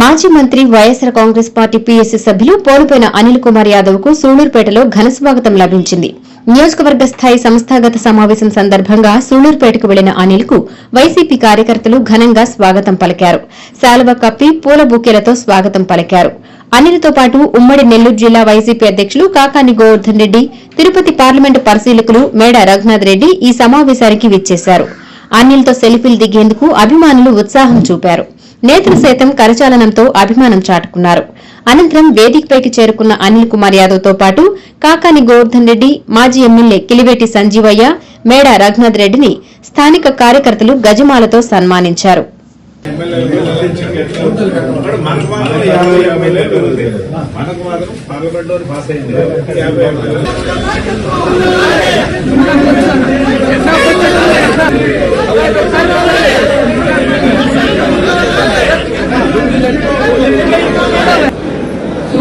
మాజీ మంత్రి YSR Congress party PSC సభ్యులు పోలుపోయిన అనిల్ కుమార్ యాదవ్కు సూళ్ళూరుపేటలో ఘన స్వాగతం లభించింది. నియోజకవర్గ స్థాయి సంస్థాగత సమావేశం సందర్భంగా సూళ్ళూరుపేటకు వెళ్ళిన అనిల్కు వైసీపీ కార్యకర్తలు ఘనంగా స్వాగతం పలికారు. శాలువ కప్పి పూల బుకేలతో స్వాగతం పలికారు. అనిల్తో పాటు ఉమ్మడి నెల్లూరు జిల్లా వైసీపీ అధ్యక్షులు కాకాని గోవర్ధన్ రెడ్డి తిరుపతి పార్లమెంటు పరిశీలకులు మేడ రఘునాథ్ రెడ్డి ఈ సమావేశానికి విచ్చేశారు. అనిల్తో సెల్ఫీలు దిగేందుకు అభిమానులు ఉత్సాహం చూపారు. నేతలు సైతం కరచాలనంతో అభిమానం చాటుకున్నారు. అనంతరం వేదికపైకి చేరుకున్న అనిల్ కుమార్ యాదవ్తో పాటు కాకాని గోవర్ధన్ రెడ్డి మాజీ ఎమ్మెల్యే కిలివేటి సంజీవయ్య మేడ రఘునాథ్ రెడ్డిని స్థానిక కార్యకర్తలు గజమాలతో సన్మానించారు.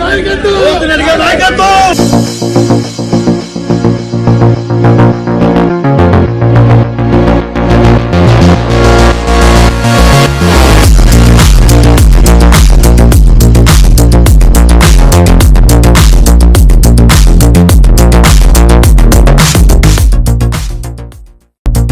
ನಾಯಕತ್ವ! ನಾಯಕತ್ವ